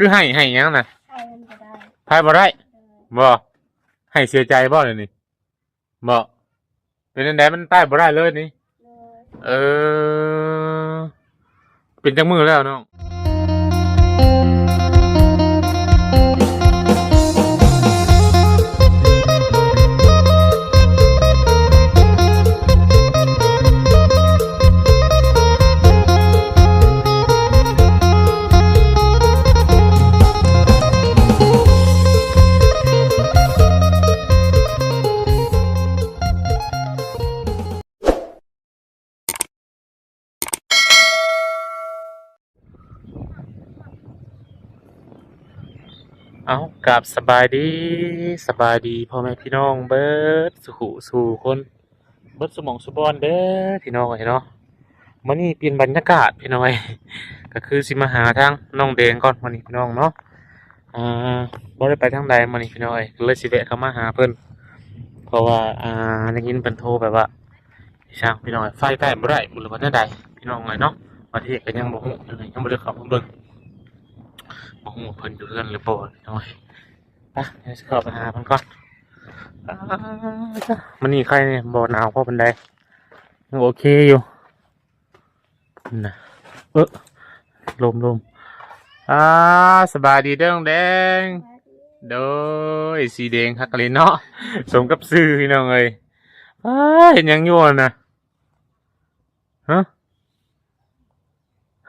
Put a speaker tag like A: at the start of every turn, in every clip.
A: คือให้ให้หยังน่ะ
B: ใครมันก็ได้
A: พายบ่ได้
B: เลย
A: บ่ให้เสียใจบ่เลยนี่บ่เป็นจังไดมันตายบ่ได้เลยนี่
B: เลย
A: เออ เป็นจังมือแล้วน้อง กลับสบายดีสบายดีพ่อแม่พี่น้องเบิดสุขสู่คนเบิดสมองสุบอนเด้อพี่น้องเอ้ยเนาะมื้อนี้เปลี่ยนบรรยากาศพี่น้องเอ้ยก็คือสิมาหาทางน้องแดงก่อนมื้อนี้พี่น้องเนาะอ่าบ่ได้ไปทางใดมื้อนี้พี่น้องเอ้ยเลยสิแวะเข้ามาหาเพิ่นเพราะว่าอ่าได้ยินเพิ่นโทรแบบว่าช่างพี่น้องเอ้ยไฟใกล้บ่ได้บ่รู้ว่าแนใดพี่น้องเอ้ยเนาะประเทศก็ยังบ่ฮู้ยังบ่ได้เข้ามาเบิ่งบ่ฮู้เพิ่นอยู่เรือนหรือบ่พี่น้องเอ้ย ไปเดี๋ยวสิเข้าไปหาเพิ่นก่อนอ่าจ้ะมื้อนี้ใครเนี่ยบ่หนาวพอปานใดยังโอเคอยู่นะเออลมลมอ่าสบายดีเด้อน้องแดง
B: มาดี
A: โดยสีแดงคักเลยเนาะสมกับซื้อพี่น้องเอ้ยอ้าเห็นหยังอยู่อะนะฮะ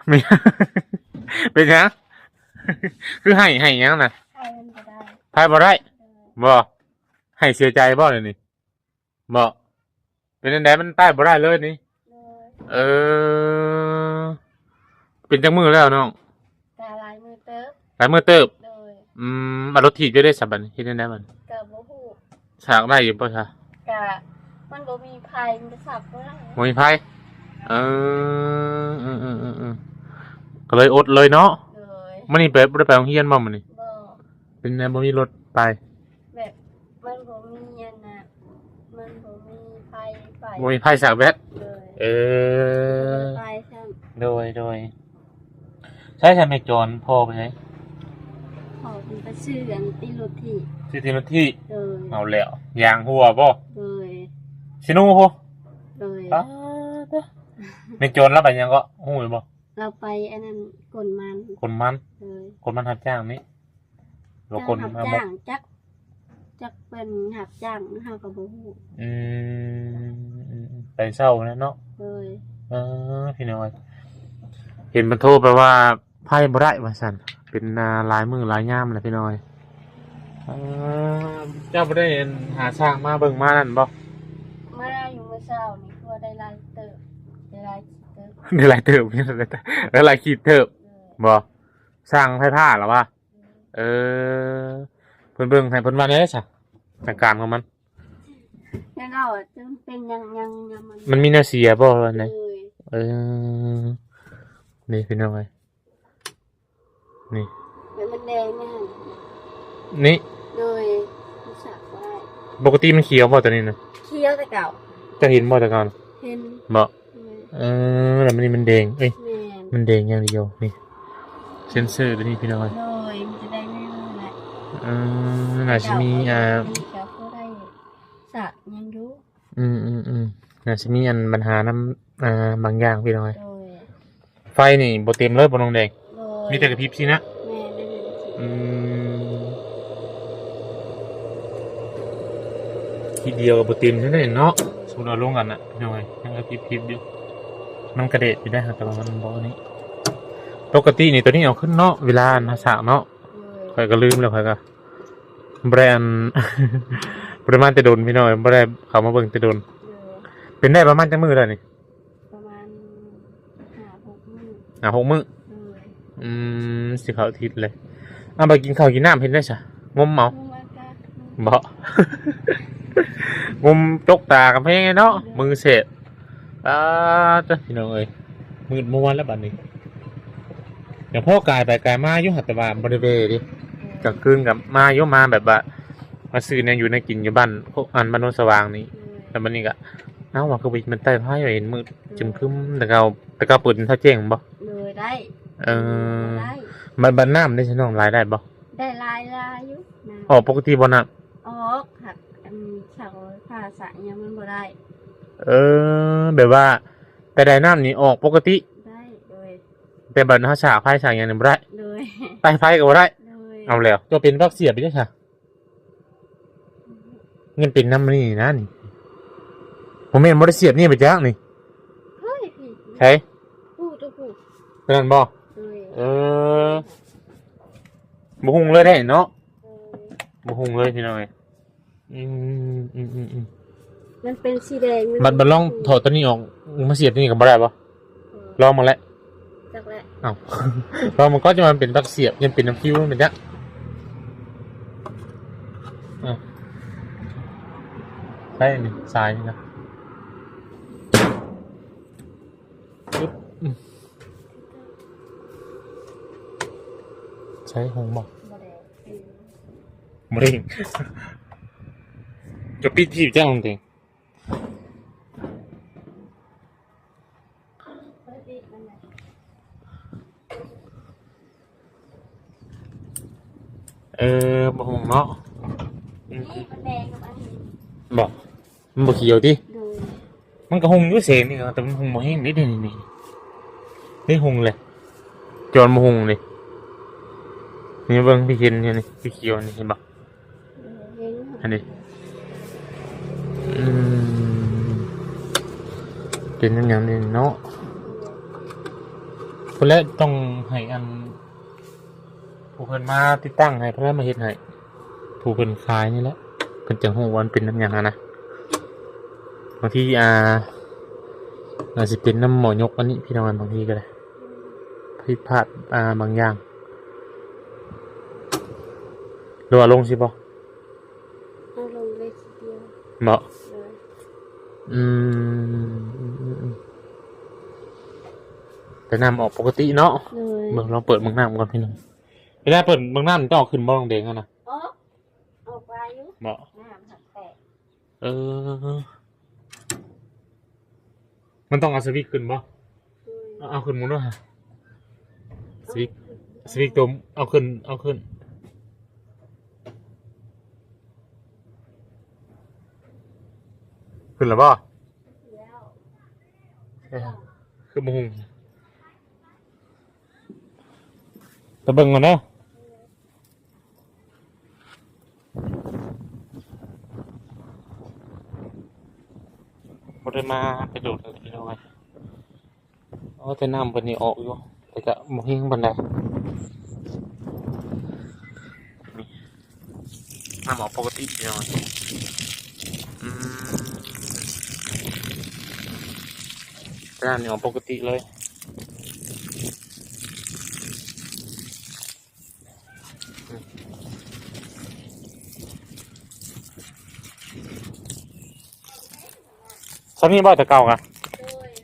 A: มีเป็นหยังคือให้ให้หยังนะ
B: ใครมันก็ได้
A: พายบ่ได้
B: เลย
A: บ่ให้เสียใจบ่เลยนี่บ่เป็นจังไดมันตายบ่ได้เลยนี่
B: เลย
A: เออ เป็นจังมือแล้วน้อง
B: กาลายมือเติบ
A: หลายมือเติบ
B: เลย
A: อืมมารถถีบจะได้สับบัดนเฮ็ดจังไดมัน
B: กับบ่ฮู้
A: ฉากได้อยู่ป่ะคะ
B: กะมันบ่มีภัยมันจะสับบ่ได้
A: บ่มีไผเออเออเออเออเออก็เลยอดเลยเนาะ
B: เลย
A: มื้อนี้ไปบ่ได้ไปโรงเรียนบ่มื้อนี้
B: บ่
A: เป็นไงบ่มีรถไป
B: แบบมันบ่มีอันน่ะมันบ่มีภัยไป
A: บ่มีไผสากแบต
B: เลย
A: เออ
B: ไปใช่
A: โดยโดยใช่ใช่แม่จอนพ่อไปไหน
B: ขอเป็นไปซื้ออันตีรถที่
A: สิที่รถที่
B: เลย
A: เอาแล้วยางหัวบ่
B: เลย
A: สิหนูพ่อ
B: เลย
A: อ้าเด้อแม่จอนรับไปยังก็ฮู้อยู่บ่
B: เราไปอันนั้นกลมัน
A: คนมัน
B: เลย
A: คนมันรับจ้างนี่ เราคน
B: หับ
A: มาบ่
B: จ้างจักจักเป็นหับจ้างเฮาก็บ่ฮู้
A: อืมอืมไปเศร้านะเนาะ
B: เลย
A: เออพี่น้อย เห็นมันโทรไปว่าไพ่บ่ได้ว่าสันเป็นนาลายมือลายย่ามแหละพี่น้อยเออเจ้าบ่ได้เห็นหาสร้างมาเบิ่งมานั่นบ่
B: มาได้อยู่เมื่อเช้านี่คือว่าได้ลายเติบได้ลายเติบ
A: ได้หลายเติบนี่ได้ได้หลายขีดเติบ
B: เลย
A: บ่สร้างไพ่ผ้าหรอวะ เออเพิ่นเบิ่งให้เพิ่นว่าได้ซะอาการของมัน
B: แล้วเราอะจะเป็นยังยังยังมัน
A: มันมีแนวเสียบ่ว่าไหน
B: เลย
A: เออ นี่พี่น้อยนี่
B: แล้วมันแดงแม่น
A: นี่
B: เลยรู้จักบ่ได้
A: ปกติมันเขียวบ่ตัวนี้นะ
B: เคี้ยวแต่เก่า
A: จะเห็นบ่แต่ก่อน
B: เห็น
A: บ่
B: แม่
A: เออแล้วมันนี่มันแดง เอ้ย
B: แม่น
A: มันแดงอย่างเดียว นี่ เซนเซอร์ตัวนี้พี่น้อย
B: เลยมันจะได้ไม่รู้แหละ
A: เออน่าจะมีอ่า
B: เจ้าก็ได้สักยังรู้
A: อืมอืมอืมน่าจะมีอันปัญหาน้ำอ่าบางอย่างพี่น้อย
B: โดย
A: ไฟนี่บ่เต็มเลยบ่น้องแดง
B: โดย
A: มีแต่กระพริบสินะ
B: แม่ได้เลย
A: อืมทีเดียวก็บ่เต็มเท่านั้นเนาะสมมุติเราลงกันน่ะพี่น้อยยังกระพริบพริบอยู่มันกระเดะอยู่ได้ครับแต่ว่ามันบ่อันนี้ปกตินี่ตัวนี้เอาขึ้นเนาะเวลานะสากเนาะ
B: โดย
A: ข่อยก็ลืมแล้วข่อยก็ แบรนด์ ประมาณจะโดนพี่น้อยบ่ได้เข้ามาเบิ่งจะโดน
B: โดย
A: เป็นได้ประมาณจังมือแล้วนี่
B: ประมาณห้าหกมื้อ
A: อะหกมื้อ
B: โดย
A: อืมสิเข้าอาทิตย์เลยอะไปกินข้าวกินน้ำเห็นได้ซะงมเมา
B: มุ่งอากาศ
A: บ่ งมจกตากับเพลงไงเนาะมือเสร็จอ่าจ้ะพี่น้องเอ้ยมืดมัวแล้วบัดนี้อย่างพ่อกายไปกายมาอยู่หัตถบาบริเวณดิ กลางคืนกับมาอยู่มาแบบว่ามาซื้อเนี่ยอยู่ในกินอยู่บ้านพวกอันบ้านโนนสว่างนี่
B: โดย
A: แล้วมันนี่ก็เอ้าว่าคือวิมันใต้ผ้าอยู่เห็นมืดจึมครึ้มแต่เกาแต่เกาเปิดถ้าแจ้งบ่
B: โดยได้
A: เออ
B: ได้
A: มันบันน้ำได้ใช่น้องรายได้บ่
B: ได้หลายลายอยู่นะ
A: ออกปกติบ่น้
B: ออกหักอันเสาภาษายังมันบ่ได้ำ
A: เออแบบว่า แต่ได้น้ำนี่ออกปกติ
B: ได้โดย
A: แต่บัดเฮาฉากไฟฉากหยังนี่บ่ได้
B: โดย
A: ไฟไฟก็บ่ได้
B: โด ย
A: เอาแล้วตัวเป็นวักเสียบไปจ้ะค่ะ เงินเป็นน้ำนี่นะนี่ ผมเห็นบ่ได้เสียบนี่ไปจ้างนี่
B: เฮ้ยพี่
A: ใช่
B: ผู้ตัวผู้
A: เป็นนั่นบ่
B: โดย
A: เออบ่หุงเลยได้เนาะ
B: โดย
A: บ่หุงเลยพี่น้อยอืมอืมอืมอืม
B: มันเป็นสีแดง
A: บัดบัดลองถอดตัวนี้ออกมาเสียบตัวนี้ก็บ่ได้บ่
B: เออ
A: ลองมาแล้ว
B: จักแหละ
A: เอ้าลองมันก็จะมันเป็นวักเสียบยังเป็นน้ำฟิวมันเป็นจังอะ ได้นี่สายนี่นะปึ๊บอืมใช้หงบอก
B: บ่ได้เป็น
A: มริงจะปิดที่จ้างจริง
B: ปกติมันน่ะ
A: เออบ่หงเนาะอืม
B: นี่มันแดงกับอันนี้
A: บอก มันบ่เขียวดิ
B: โดย
A: มันก็หงอยู่เสงนี่ก็แต่มันหงบ่แห้งนิดนี่นี่นี่หงเลยจอนบ่หงเลยนี่เบิ่งพี่เห็นอยู่นี่พี่เขียวนี่เห็นบ่
B: เห็น
A: อันนี้อืมเป็นอย่างนี้เนาะเพิ่นแหละต้องให้อันผู้เพิ่นมาติดตั้งให้เพิ่นแล้วมาเฮ็ดให้ผู้เพิ่นขายนี่แหละเพิ่นจังฮู้ว่ามันเป็นน้ำหยังอะนะ บางทีอ่าอาจสิเป็นน้ำหมอยกอันนี้พี่น้องบางทีก็ได้ผิดพลาดอ่าบางอย่างหรือว่าลงสิบ่
B: เอาลงเลยทีเดียว
A: เหมาะ
B: เลย
A: อืมอืมอืมอืมแต่น้ำออกปกติเนาะ
B: เลย
A: เบิ่งลองเปิดเบิ่งน้ำก่อนพี่น้องเวลาเปิดเบิ่งน้ำมันจะออกขึ้นบ่ลงเด้งอะนะ
B: ออกออกไปอยู่
A: เหมาะ
B: น้ำหักแตก
A: เออ มันต้องเอาสวิกขึ้นบ่
B: เลย
A: เอาเอาขึ้นหมุนด้วยฮะสวิกสวิกตัวเอาขึ้น เอาขึ้น ขึ้นแล้วบ่
B: แล้ว
A: เอ้ยคือบ่หุงตะเบิ่งก่อนเนาะบได้มาไปดูเล ยพี่น้อยเอาแต่น้ำบันนี้ออกอยู่แต่ก็มหิ้งบันไดนี่น้ำออกปกติพี่น้อยอืมแต่น้ำนี่ออกปกติเลยอืมซ้ำนี่บ่แต่เก่ากะ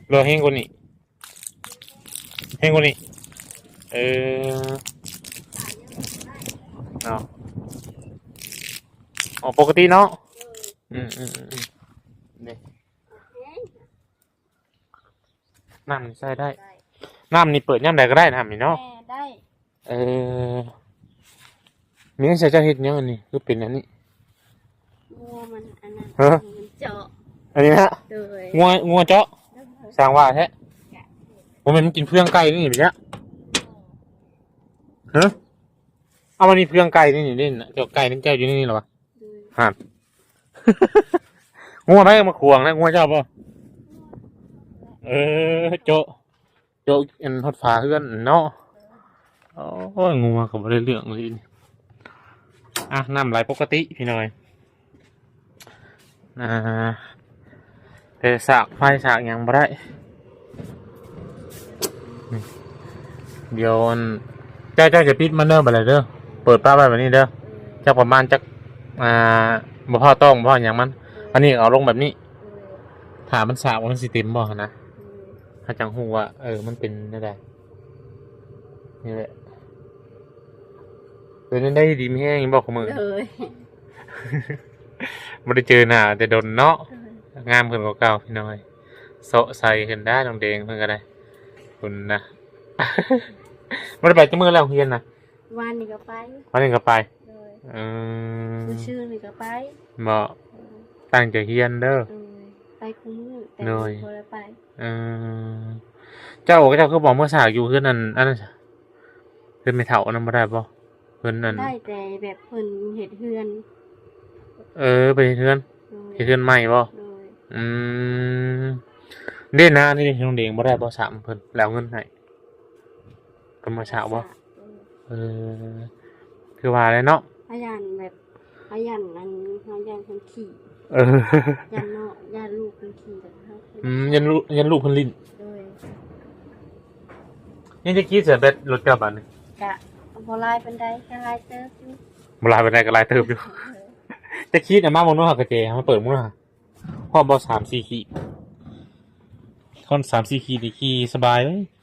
B: โดย
A: เรือแห้งกว่านี้ แห้งกว่านี้ เออเนาะอ๋อปกติเนาะ
B: โดย
A: อืมอืมอืมอืมนี่
B: เฮ้ย
A: น้ำนี่ใช้ได้
B: ได้
A: น้ำนี่เปิดย่ำใดก็ได้น้ำนี่เนาะ
B: แม่ได้
A: เออมีเงินใช้เจ้าเฮ็ดยังอันนี้คือเป็นอันนี้
B: งัวมันอันนั้น
A: ฮะ
B: มันเจาะ
A: อันนี้ฮะ
B: โดย
A: งัวงัวเจาะ
B: โดย
A: สร้างว่าแท้ ผมเป็นมันกินเพื่องไก่นี่แบบเนี้ยฮะเอามันนี่เพื่องไก่นี่นี่นี่นะเจ้าไก่นั่นเจ้าอยู่นี่นี่เหรอวะ
B: โดย
A: ฮะงัวไปมาขวางนะงัวเจ้าป่ะเออโจะโจะอันทอดฟ้าเพื่อนเนาะโอ้ยงัวก็บ่ได้เรื่องเลยนี่อะน้ำไหลปกติพี่หน่อยอ่าแต่สากไฟสากหยังบ่ได้อืม เดี๋ยวอันเจ้าเจ้าจะปิดมันเด้อบ่ได้เด้อเปิดป้าไว้แบบนี้เด้อจักประมาณจักอ่าบ่พอต้องบ่พอหยังมัน อันนี้เอาลงแบบนี้ถามมันสากว่ามันสิเต็มบ่นะถ้าจังหูว่าเออมันเป็นได้ไดนี่แหละเป็นได้ดีไม่แห้งบอกของมือ
B: โดย
A: ไม่ได้เจอหน้าแต่โดนเนาะงามขึ้นกว่าเก่าพี่น้อยโซะใส่ขึ้นได้ตรงเดงเพิ่นก็ได้คุณนะ บ่ได้ไปจักมื้อแล้วเฮียนน่ะ
B: วันนี้ก็ไป
A: วันนี้ก็ไป
B: เลย
A: อืม
B: มื้อชื่อนี่ก็ไป
A: บ่ตั้งใจเฮียนเด้อ
B: เลยไปคุ้มอแต่
A: เลย
B: บ่ได้ไป
A: อืมเจ้าเจ้าคือบอกเมื่อสากอยู่คือนั่นอันนั้นคือไม่เฒ่านั่นบ่ได้บ่เพิ่นนั่น
B: ได้แต่แบบเพิ่นเฮ็ดเฮือน
A: เออไปเฮ็ดเฮือน
B: เลย
A: เฮ็ดเฮือนใหม่บ่
B: เลย
A: อืมเด่นนะนี่น้องเดงบ่ได้บ่สามเพิ่นแล้วเงินให้ เพิ่นมาสาวบ่
B: เออ
A: เออคือว่าเลยเนาะ
B: พยันแบบพยันอันพยันคนขี่
A: เออ
B: ยันเนาะยันลูกคนขี่แต่เขา
A: อืมยันลูกยันลูกเพิ่นลิ้น
B: โดย
A: ยังจะคิดเสียเบ็ดรถกระบะนี่
B: กะบ่ลายเป็นไดก็ลายเติบอยู่
A: บ่ลายไปได้ก็ลายเติบอยู่จะคิดอะมาบ่นู้นหากระเจมาเปิดมื้อหาพอบ่3 4ขีดคน3 4ขีดนี่ขี่สบายเลยอ่า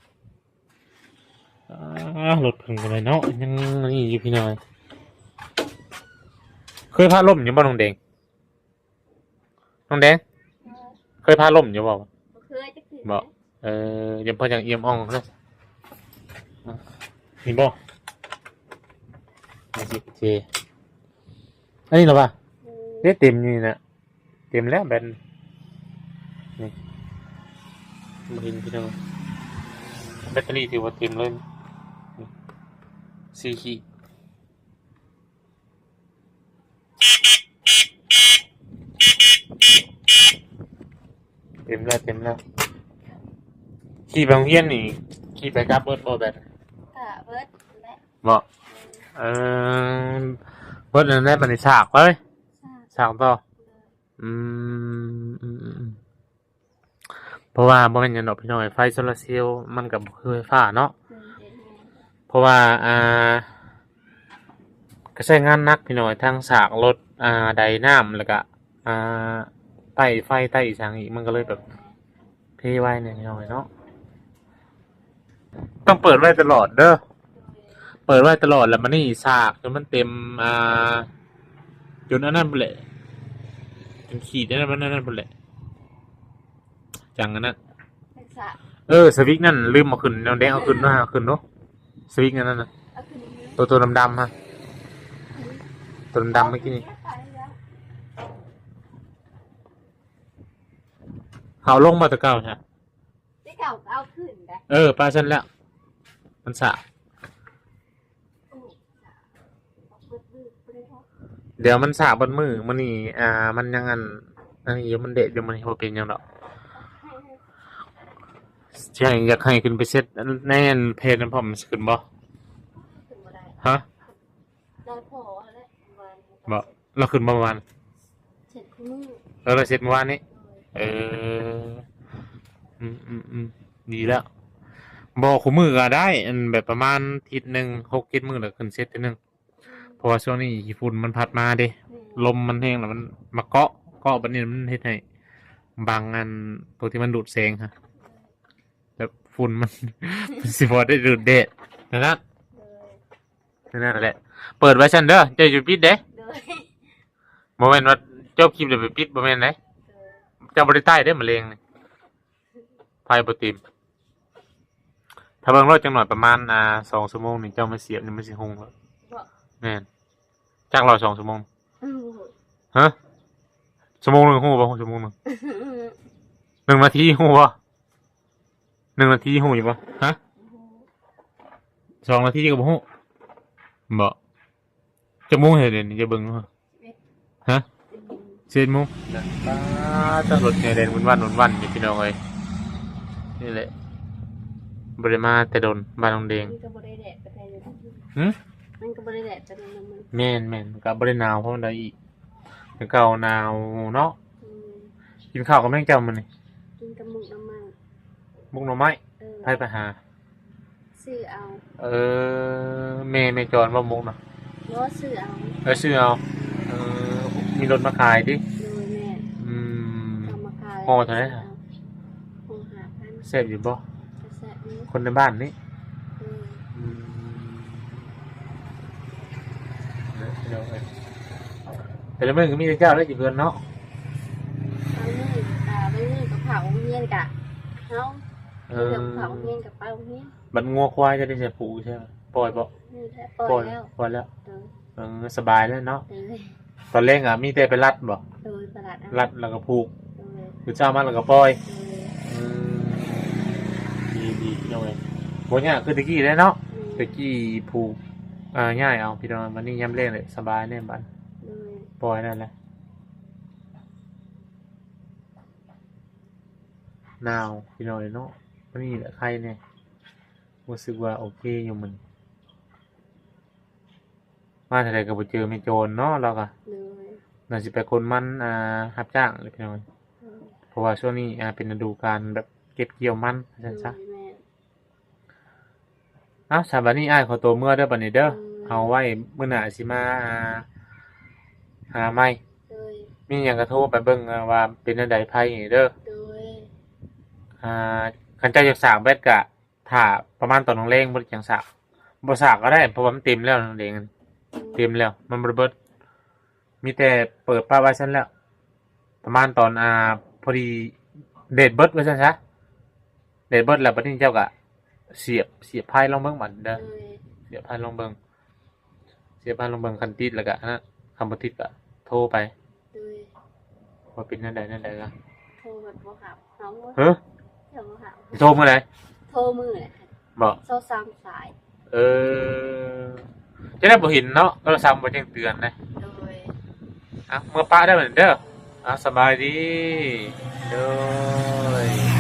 A: รถเพิ่นก็เลยเนาะยังนี่อยู่พี่น้อยเคยพาล่มอยู่บ่น้องแดงน้องแดงเคยพาล่มอยู่บ่
B: บ่เคยจะขึ้น
A: บ่เออยังพอยังเอี่ยมอ่องเลยนี่บ่นี่สิเจอันนี้เหรอปะ
B: เออ
A: เด้เต็มนี่นะเต็มแล้วแบนนี่มาเห็นพี่น้องแบตเตอรี่ถือว่าเต็มเลยนี่ สี่ขีดเต็มแล้วเต็มแล้วขี่ไปโรงเรียนนี่ขี่ไปกลับเบิดบ่แบต
B: กะเบิดและ
A: บ่เออเบิดอันนั้นได้บัดนฉากเว้ย
B: ทราบ
A: ฉากต่ออืมอืมอืมอืมเพราะว่าบ่แม่นหยังดอกพี่น้อยไฟโซลาร์เซลล์มันก็บ่คือไฟฟ้าเนาะ ราะว่าอ่าก็ใช้งานหนักพี่น้อยทั้งสากรถอ่าไดน้ำแล้วก็อ่าไต้ไฟไต้อีสังอีกมันก็เลยแบบเพไว้เนี่ยพี่น้อยเนาะต้องเปิดไว้ตลอดเด้อเปิดไว้ตลอดแล้วมันนี่สากจนมันเต็มอ่าจนอันนั้นไปเลยจนขีดอันนั้นมันอันนั้นไปเลยจังอันนั้น
B: ศึกษา
A: เออสวิกนั่นลืมเอาขึ้นเอาแดงเอาขึ้นนะเอาขึ้นเนาะ สวิกนั่นน่ะ
B: เอาขึ้นมา
A: ตัวตัวดำๆฮะตัวดำๆเมื่อกี้นี่เขาลงมาแตะเก้าใช่
B: ที่เก่าก็เอาขึ้นได้
A: เออป้าฉันแล้ว มันสะ
B: โอ้เอาเบิดมือบ่ได้ทอด
A: เดี๋ยวมันสะบนมือมันนี่อ่า มันยังอันอันนี้อยู่มันเด็ดอยู่มันบ่เป็นหยังดอก
B: ให้ให้
A: ใช่อยากให้ขึ้นไปเซ็ตในอันเพจนั้นพอมันสิขึ้นบ่
B: ขึ้นบ่ได้
A: ฮะ
B: ได้พอแล้ววัน
A: บ่เราขึ้นมาเมื่อวาน
B: เสร็จมือ
A: เออเราเซ็ตเมื่อวานนี้
B: เลย
A: เอออืมอืมอืมดีแล้วบอกขูมือก็ได้ อันแบบประมาณทิศหนึ่งหกเจ็ดมือแล้วขึ้นเซตทีหนึ่งเพราะว่าช่วงนี้ญี่ปุ่นมันพัดมาเด้ลมมันแห้งแล้วมันมาเกาะเกาะบันนี้มันเฮ็ดให้บางอันตัวที่มันดูดแสงฮะแบบ ฝุ่นมัน มันสิบอได้ดูดเดดนั่นนะ
B: เลย
A: นั่นแหละ เปิดไว้ชันเด้อเจะอยู่ปิดเด้
B: เลย
A: โมเมนต์ว่าจบคลิปเดี๋ยวไปปิดโมเมนต์ไหน
B: เลย
A: เจ้าบริใต้ได้อมาเลงนี่ไฟบติมถ้าเบิ่งรถจังหน่อยประมาณอ่าสองชั่วโมงนี่เจ้ามาเสียบนี่มันสิหงแล้ว
B: บอก
A: แม่นจากเราสองชั่วโมง
B: อืม
A: ฮะชั่วโมงหนึ่งหูป่ะชั่วโมงหนึ่งหนึ่งนาทีหูป่ะ หนึ่งนาทีหูอยู่ป่ะฮะสองนาทีก็บ่หูบ่จะมูเห็นเดี๋ยวนี้จะเบิ่งเนาะฮะเสียมูป้าจะรถไงเด่นวันวันวันวันอยู่พี่น้องเลยนี่แหละบริมาแต่โดนบ้านน้องเดง
B: มันก็บ่ได้แดดไปได้เลย
A: หึ
B: มันก็บ่ได้แดดไปได้เลยมัน
A: แม่นแม่นกับบริหนาวเพราะมันได้อีกคือเก่าหนาวเนาะ
B: อืม
A: กินข้าวกับแม่งเจ้ามันนี่
B: กินกับหมึกน้ำ มัน
A: มุกหน่อไม้
B: เออ
A: ไผไปหา
B: ซื้อเอา
A: เออแม่แม่จอนว่ามุกนะ
B: บ่ซื้อเอา
A: เออซื้อเอาเออมีรถมาขายดิ
B: โดยแม่
A: อืม
B: เอามาขาย
A: ห่อเท่าไหร่ฮะ
B: ห่อหาพัน
A: เสพอยู่บ่
B: กระแสนี้
A: คนในบ้านนี่
B: เออ
A: อืมเดี๋ยวเอ้ยแต่ละเมื่อก็มีแต่เจ้าแล้วจีเพื่อนเนาะ
B: เอาเงินตาไปเงินกับเขาเงียนกะเฮา
A: เอ
B: เรื่
A: อ
B: องเขาเฮียนกับป้าเฮียน
A: บัดงัวควายจะได้ใช้ผูใช่ไหมปล่อยบ่
B: นี่แหละป
A: ป
B: ล่
A: ล่
B: อ
A: อยย
B: แล้ว
A: ปล่อยแล้ว
B: โดย
A: เออสบายแล้วเนาะ
B: โดย
A: ตอนเร่งอะมีแต่ไปรัดบ่
B: โดยประหลาดเอา
A: รัดแล้วก็ผูก
B: โดย
A: คือเจ้ามันแล้วก็ปล่อย
B: โดย
A: อืมดีดีพี่น้องเอ้ยบ่ยากคือตะกี้เลยเนาะ ตะกี้ผูกอ่าง่ายเอาพี่น้องวันนี้ย้ำเร่งเลยสบายแน่บัด
B: โดย
A: ปล่อยนั่นแหละหนาวพี่น้อยเนาะ วันนี้แหละใครเนี่ยรู้สึกว่าโอเคอยู่มัน มาเท่าไรก็บ่เจอไม่โจรเนาะเราก็
B: โดย
A: น่าสิไปคนมันอ่ารับจ้างเลยพี่น้อย
B: โดย
A: เพราะว่าช่วงนี้อ่าเป็นฤดูการแบบเก็บเกี่ยวมัน
B: โด
A: ใช่
B: ย
A: ซะ
B: แม่
A: เอ้าสาบัดนี้อ้ายขอตัวเมื่อเด้อบัดนี้เด้อ
B: อืม
A: เอาไว้มื้อหน้าสิมาอ่าหาใหม่
B: โดย
A: มีหยังก็โทรไปเบิ่งอ่าว่าเป็นอันใดไผนี่เด้อ
B: โดย
A: อ่า คันเจ้าอยากสร้างแบตก็ถ้าประมาณตอนน้องเลงบ่ได้จังสร้างบ่สร้างก็ได้เพราะว่ามันเต็มแล้วน้องเลงเต็มแล้ว มันบ่ได้เบิดมีแต่เปิดป้าไว้ซั่นแล้ว ประมาณตอนอ่าพอดีเดทเบิดไว้ซั่นซะเดทเบิดแล้วบัดนี้เจ้าก็เสียบเสียบไพ่ลองเบิ่งบัดเด้อ
B: โดย
A: เสียบไพ่ลองเบิ่งเสียบไพ่ลองเบิ่งคันติดแล้วก็อันนั้นคันบ่ติดก็โทรไป
B: โดย
A: ว่าเป็นนั่นใดนั่นใดก็
B: โทรแบบบ่หับน้องว่า
A: เฮ้ อ
B: เดี๋ยวบ่หับ
A: โทรมื้อใด
B: โทรมือแหละ
A: บ่
B: โทรซ้ำสาย
A: เออจะได้บ่เห็นเนาะก็ซ้ำบ่แจ้งเตือนนะ
B: โดย
A: อะเมื่อป้าได้เหมือนเด้ออะสบายดีโดย